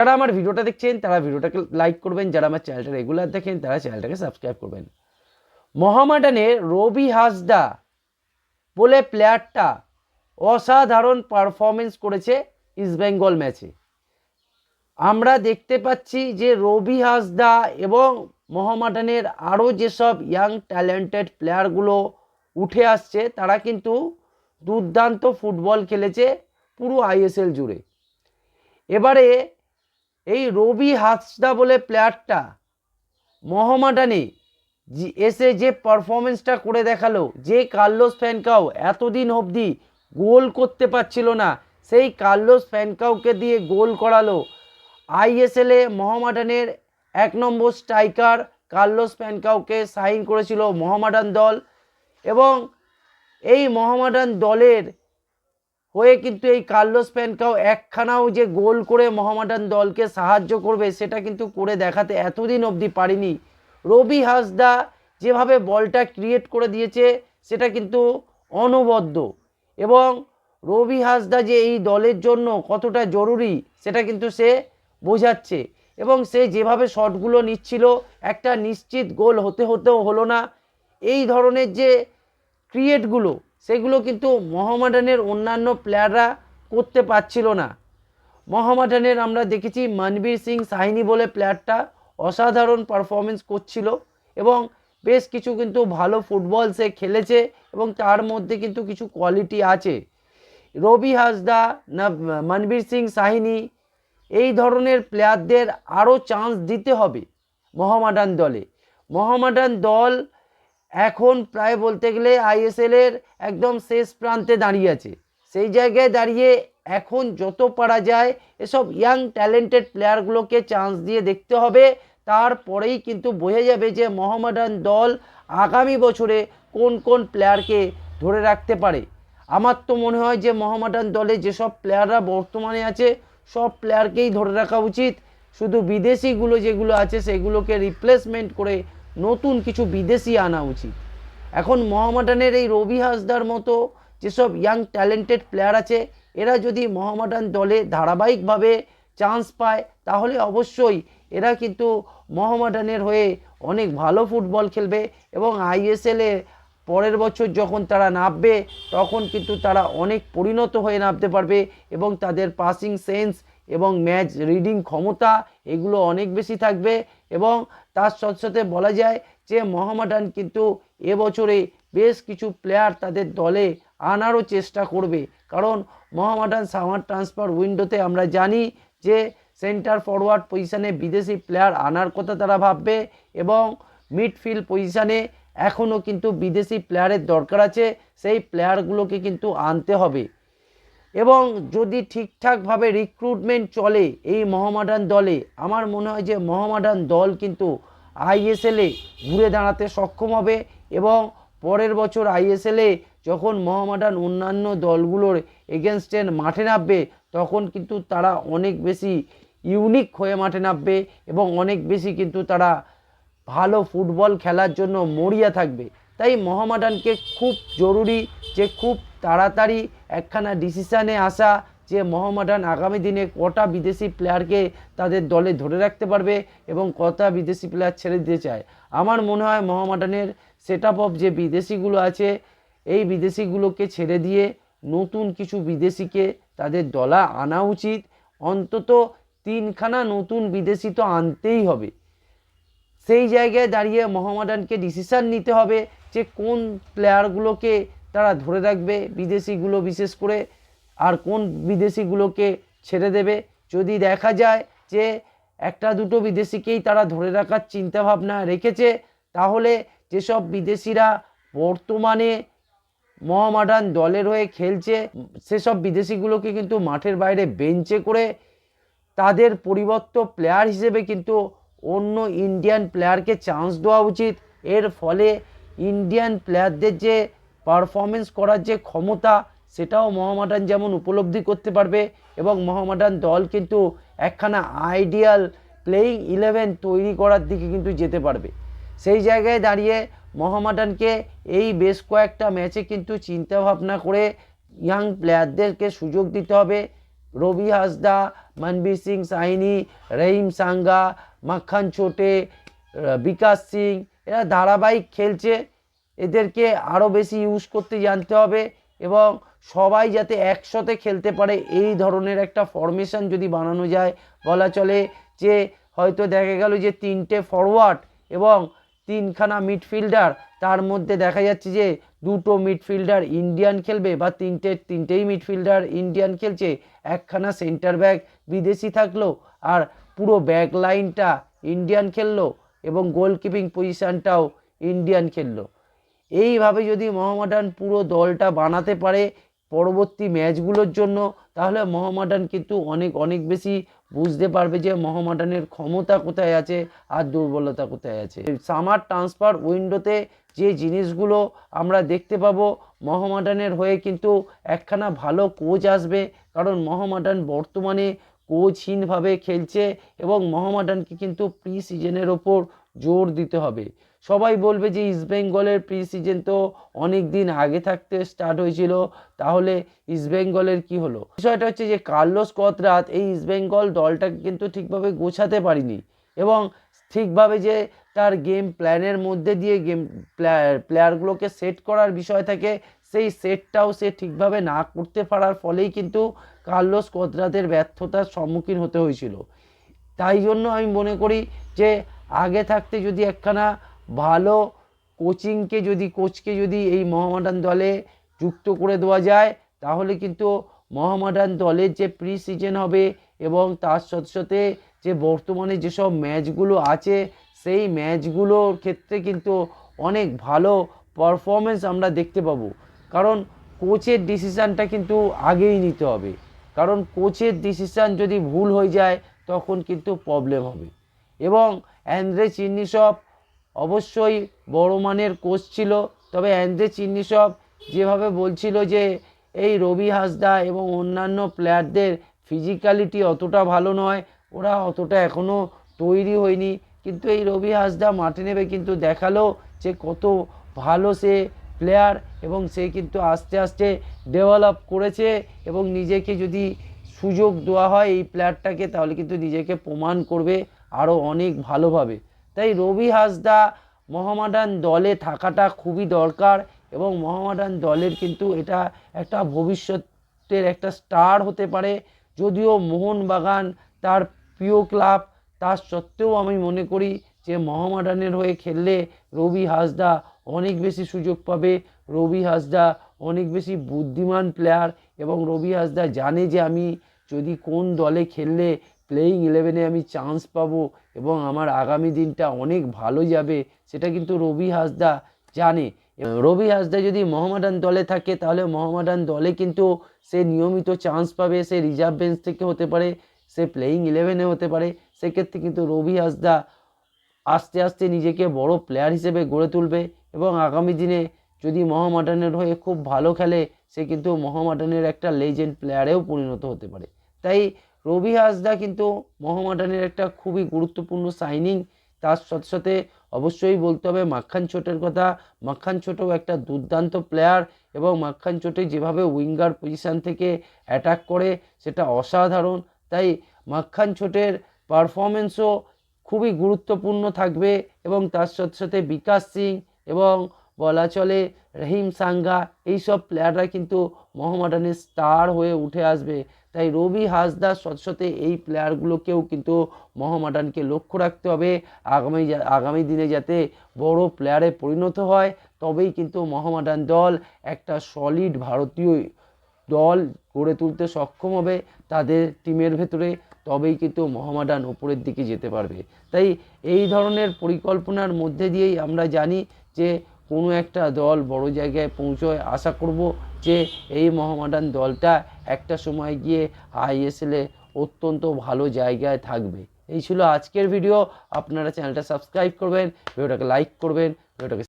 যারা আমার ভিডিওটা দেখছেন, তারা ভিডিওটাকে লাইক করবেন। যারা আমার চ্যানেলটা রেগুলার দেখেন, তারা চ্যানেলটাকে সাবস্ক্রাইব করবেন। মোহামেডানের রবি হাসদা বলে প্লেয়ারটা অসাধারণ পারফরমেন্স করেছে ইস্টবেঙ্গল ম্যাচে আমরা দেখতে পাচ্ছি যে রবি হাসদা এবং মোহামেডানের আরও যেসব ইয়াং ট্যালেন্টেড প্লেয়ারগুলো উঠে আসছে, তারা কিন্তু দুর্দান্ত ফুটবল খেলেছে পুরো আইএসএল জুড়ে। এবারে এই রবি হাসদা বলে প্লেয়ারটা, মোহামেডানে, জি- এসে যে পারফরমেন্সটা করে দেখাল, যে কার্লোস ফ্যানকাও এতদিন অবধি গোল করতে পারছিল না, সেই কার্লোস ফ্যানকাওকে দিয়ে গোল করালো আইএসএলে মোহামেডানের এক নম্বর স্ট্রাইকার, কার্লোস ফ্যানকাওকে সাইন করেছিল মোহামেডান দল এবং এই মোহামেডান দলের হয়ে কিন্তু এই কার্লোস প্যানকাও একখানাও যে গোল করে মোহামেডান দলকে সাহায্য করবে, সেটা কিন্তু করে দেখাতে এতদিন অবধি পারিনি। রবি হাসদা যেভাবে বলটা ক্রিয়েট করে দিয়েছে, সেটা কিন্তু অনবদ্য। এবং রবি হাসদা যে এই দলের জন্য কতটা জরুরি, সেটা কিন্তু সে বোঝাচ্ছে। এবং সে যেভাবে শটগুলো নিচ্ছিল, একটা নিশ্চিত গোল হতে হতেও হলো না। এই ধরনের যে ক্রিয়েটগুলো সেগুলো কিন্তু মোহামেডানের অন্যান্য প্লেয়াররা করতে পারছিল না। মোহামেডানের আমরা দেখেছি মনবীর সিং সাহিনী বলে প্লেয়ারটা অসাধারণ পারফরমেন্স করছিল এবং বেশ কিছু কিন্তু ভালো ফুটবল সে খেলেছে এবং তার মধ্যে কিন্তু কিছু কোয়ালিটি আছে। রবি হাসদা না মনবীর সিং সাহিনী এই ধরনের প্লেয়ারদের আরও চান্স দিতে হবে মহামাডান দলে। মহামাডান দল এখন প্রায় বলতে গেলে আইএসএলের একদম শেষ প্রান্তে দাঁড়িয়ে আছে। সেই জায়গায় দাঁড়িয়ে এখন যত পারা যায়, এসব ইয়াং ট্যালেন্টেড প্লেয়ারগুলোকে চান্স দিয়ে দেখতে হবে। তারপরেই কিন্তু বোঝা যাবে যে মোহামেডান দল আগামী বছরে কোন কোন প্লেয়ারকে ধরে রাখতে পারে। আমার তো মনে হয় যে মোহামেডান দলে যেসব প্লেয়াররা বর্তমানে আছে, সব প্লেয়ারকেই ধরে রাখা উচিত। শুধু বিদেশিগুলো যেগুলো আছে, সেগুলোকে রিপ্লেসমেন্ট করে নতুন কিছু বিদেশি আনা উচিত। এখন মহামাডানের এই রবি হাসদার মতো যেসব ইয়াং ট্যালেন্টেড প্লেয়ার আছে, এরা যদি মহামাডান দলে ধারাবাহিকভাবে চান্স পায়, তাহলে অবশ্যই এরা কিন্তু মহামাডানের হয়ে অনেক ভালো ফুটবল খেলবে এবং আইএসএলে পরের বছর যখন তারা নামবে, তখন কিন্তু তারা অনেক পরিণত হয়ে নামতে পারবে এবং তাদের পাসিং সেন্স এবং ম্যাচ রিডিং ক্ষমতা এগুলো অনেক বেশি থাকবে। এবং তার সাথে বলা যায় যে মোহামেডান কিন্তু এবছরে বেশ কিছু প্লেয়ার তাদের দলে আনারও চেষ্টা করবে। কারণ মোহামেডান সামার ট্রান্সফার উইন্ডোতে আমরা জানি যে সেন্টার ফরওয়ার্ড পজিশানে বিদেশি প্লেয়ার আনার কথা তারা ভাববে এবং মিডফিল্ড পজিশানে এখনও কিন্তু বিদেশি প্লেয়ারের দরকার আছে। সেই প্লেয়ারগুলোকে কিন্তু আনতে হবে। এবং যদি ঠিকঠাকভাবে রিক্রুটমেন্ট চলে এই মহামাডান দলে, আমার মনে হয় যে মহামাডান দল কিন্তু আইএসএলে ঘুরে দাঁড়াতে সক্ষম হবে এবং পরের বছর আইএসএলে যখন মহামাডান অন্যান্য দলগুলোর এগেনস্টে মাঠে নামবে, তখন কিন্তু তারা অনেক বেশি ইউনিক হয়ে মাঠে নামবে এবং অনেক বেশি কিন্তু তারা ভালো ফুটবল খেলার জন্য মরিয়া থাকবে। তাই মহামাডানকে খুব জরুরি যে খুব তাড়াতাড়ি একখানা ডিসিশানে আসা যে মোহামেডান আগামী দিনে কটা বিদেশি প্লেয়ারকে তাদের দলে ধরে রাখতে পারবে এবং কটা বিদেশি প্লেয়ার ছেড়ে দিতে চায়। আমার মনে হয় মোহামেডানের সেট অফ যে বিদেশিগুলো আছে, এই বিদেশিগুলোকে ছেড়ে দিয়ে নতুন কিছু বিদেশিকে তাদের দলা আনা উচিত। অন্তত তিনখানা নতুন বিদেশি তো আনতেই হবে। সেই জায়গায় দাঁড়িয়ে মোহামেডানকে ডিসিশান নিতে হবে যে কোন প্লেয়ারগুলোকে তারা ধরে রাখবে বিদেশিগুলো বিশেষ করে, আর কোন বিদেশিগুলোকে ছেড়ে দেবে? যদি দেখা যায় যে একটা দুটো বিদেশিকেই তারা ধরে রাখার চিন্তাভাবনা রেখেছে, তাহলে যেসব বিদেশিরা বর্তমানে মহামাডান দলের হয়ে খেলছে, সেসব বিদেশিগুলোকে কিন্তু মাঠের বাইরে বেঞ্চে করে তাদের পরিবর্ত প্লেয়ার হিসেবে কিন্তু অন্য ইন্ডিয়ান প্লেয়ারকে চান্স দেওয়া উচিত। এর ফলে ইন্ডিয়ান প্লেয়ারদের যে পারফরমেন্স করার যে ক্ষমতা, সেটাও মহামাডান যেমন উপলব্ধি করতে পারবে এবং মহামাডান দল কিন্তু একখানা আইডিয়াল প্লেয়িং ইলেভেন তৈরি করার দিকে কিন্তু যেতে পারবে। সেই জায়গায় দাঁড়িয়ে মহামাডানকে এই বেশ কয়েকটা ম্যাচে কিন্তু চিন্তাভাবনা করে ইয়াং প্লেয়ারদেরকে সুযোগ দিতে হবে। রবি হাসদা, মনবীর সিং সাইনি, রহিম সাঙ্গা মাখান ছোটে বিকাশ সিং, এরা ধারাবাহিক খেলছে। এদেরকে আরও বেশি ইউজ করতে জানতে হবে এবং সবাই যাতে একসাথে খেলতে পারে এই ধরনের একটা ফরমেশন যদি বানানো যায়, বলা চলে যে হয়তো দেখা গেল যে তিনটে ফরওয়ার্ড এবং তিনখানা মিডফিল্ডার তার মধ্যে দেখা যাচ্ছে যে দুটো মিডফিল্ডার ইন্ডিয়ান খেলবে বা তিনটে, তিনটেই মিডফিল্ডার ইন্ডিয়ান খেলছে, একখানা সেন্টার ব্যাক বিদেশি থাকল আর পুরো ব্যাক লাইনটা ইন্ডিয়ান খেললো এবং গোলকিপিং পজিশানটাও ইন্ডিয়ান খেললো। এইভাবে যদি মোহামেডান পুরো দলটা বানাতে পারে পরবর্তী ম্যাচগুলোর জন্য, তাহলে মোহামেডান কিন্তু অনেক অনেক বেশি বুঝতে পারবে যে মোহামেডানের ক্ষমতা কোথায় আছে আর দুর্বলতা কোথায় আছে। সামার ট্রান্সফার উইন্ডোতে যে জিনিসগুলো আমরা দেখতে পাবো মোহামেডানের হয়ে কিন্তু একখানা ভালো কোচ আসবে, কারণ মোহামেডান বর্তমানে কোচহীনভাবে খেলছে এবং মোহামেডানকে কিন্তু প্রি সিজনের ওপর জোর দিতে হবে। সবাই বলবে যে ইস্টবেঙ্গলের প্রি সিজন তো অনেক দিন আগে থাকতে স্টার্ট হয়েছিল, তাহলে ইস্টবেঙ্গলের কি হলো? বিষয়টা হচ্ছে যে কার্লোস কতরাত এই ইস্টবেঙ্গল দলটাকে কিন্তু ঠিকভাবে গোছাতে পারিনি এবং ঠিকভাবে যে তার গেম প্ল্যানের মধ্যে দিয়ে গেম প্লেয়ার প্লেয়ারগুলোকে সেট করার বিষয় থাকে সেই সেটটাও সে ঠিকভাবে না করতে পারার ফলেই কিন্তু কার্লোস কতরাতের ব্যর্থতার সম্মুখীন হতে হয়েছিল। তাই জন্য আমি মনে করি যে আগে থাকতে যদি একখানা ভালো কোচিংকে যদি, কোচকে যদি এই মোহামেডান দলে যুক্ত করে দেওয়া যায়, তাহলে কিন্তু মোহামেডান দলের যে প্রি সিজন হবে এবং তার সাথে সাথে যে বর্তমানে যেসব ম্যাচগুলো আছে, সেই ম্যাচগুলোর ক্ষেত্রে কিন্তু অনেক ভালো পারফরমেন্স আমরা দেখতে পাবো। কারণ কোচের ডিসিশানটা কিন্তু আগেই নিতে হবে। কারণ কোচের ডিসিশান যদি ভুল হয়ে যায়, তখন কিন্তু প্রবলেম হবে। এবং অ্যান্দ্রে চিন্নিসব অবশ্যই বড় মানের কোচ ছিল। তবে অ্যান্দ্রে চিন্নিসব যেভাবে বলছিল যে, এই রবি হাসদা এবং অন্যান্য প্লেয়ারদের ফিজিক্যালিটি অতটা ভালো নয়, ওরা অতটা এখনও তৈরি হয়নি। কিন্তু এই রবি হাসদা মাঠে নেবে কিন্তু দেখাল যে কত ভালো সে প্লেয়ার এবং সে কিন্তু আস্তে আস্তে ডেভেলপ করেছে এবং নিজেকে যদি সুযোগ দেওয়া হয় এই প্লেয়ারটাকে, তাহলে কিন্তু নিজেকে প্রমাণ করবে আরও অনেক ভালোভাবে। তাই রবি হাসদা মোহামেডান দলে থাকাটা খুবই দরকার এবং মোহামেডান দলের কিন্তু এটা একটা ভবিষ্যতের একটা স্টার হতে পারে। যদিও মোহনবাগান তার প্রিয় ক্লাব তার সত্ত্বেও আমি মনে করি যে মোহামেডানের হয়ে খেললে রবি হাসদা অনেক বেশি সুযোগ পাবে। রবি হাসদা অনেক বেশি বুদ্ধিমান প্লেয়ার এবং রবি হাসদা জানে যে আমি যদি কোন দলে খেললে প্লেয়িং ইলেভেনে আমি চান্স পাবো এবং আমার আগামী দিনটা অনেক ভালো যাবে, সেটা কিন্তু রবি হাসদা জানে। রবি হাসদা যদি মোহামেডান দলে থাকে, তাহলে মোহামেডান দলে কিন্তু সে নিয়মিত চান্স পাবে, সে রিজার্ভ বেঞ্চ থেকে হতে পারে, সে প্লেয়িং ইলেভেনে হতে পারে। সেক্ষেত্রে কিন্তু রবি হাসদা আস্তে আস্তে নিজেকে বড় প্লেয়ার হিসেবে গড়ে তুলবে এবং আগামী দিনে যদি মোহামেডানের হয়ে খুব ভালো খেলে, সে কিন্তু মোহামেডানের একটা লেজেন্ড প্লেয়ারেও পরিণত হতে পারে। তাই রবি হাসদা কিন্তু মোহামেডানের একটা খুবই গুরুত্বপূর্ণ সাইনিং তার সাথে সাথে অবশ্যই বলতে হবে মাখান ছোটের কথা। মাখান ছোটও একটা দুর্দান্ত প্লেয়ার এবং মাখান চোটে যেভাবে উইঙ্গার পজিশান থেকে অ্যাটাক করে, সেটা অসাধারণ। তাই মাখান ছোটের পারফরমেন্সও খুবই গুরুত্বপূর্ণ থাকবে এবং তার সাথে সাথে বিকাশ সিং এবং বলা চলে রহিম সাঙ্গা, এইসব প্লেয়াররা কিন্তু মোহামেডানের স্টার হয়ে উঠে আসবে। তাই রবি হাসদার সাথে এই প্লেয়ারগুলোকেও কিন্তু মহামাডানকে লক্ষ্য রাখতে হবে। আগামী আগামী দিনে যাতে বড় প্লেয়ারে পরিণত হয়, তবেই কিন্তু মহামাডান দল একটা সলিড ভারতীয় দল গড়ে তুলতে সক্ষম হবে তাদের টিমের ভেতরে, তবেই কিন্তু মহামাডান ওপরের দিকে যেতে পারবে। তাই এই ধরনের পরিকল্পনার মধ্যে দিয়েই আমরা জানি যে কোনো একটা দল বড় জায়গায় পৌঁছয়, আশা করব যে এই মোহামেডান দলটা একটা সময় গিয়ে আইএসএলে অত্যন্ত ভালো জায়গায় থাকবে। এই ছিল আজকের ভিডিও আপনারা চ্যানেলটা সাবস্ক্রাইব করবেন ভিডিওটাকে লাইক করবেন ভিডিওটাকে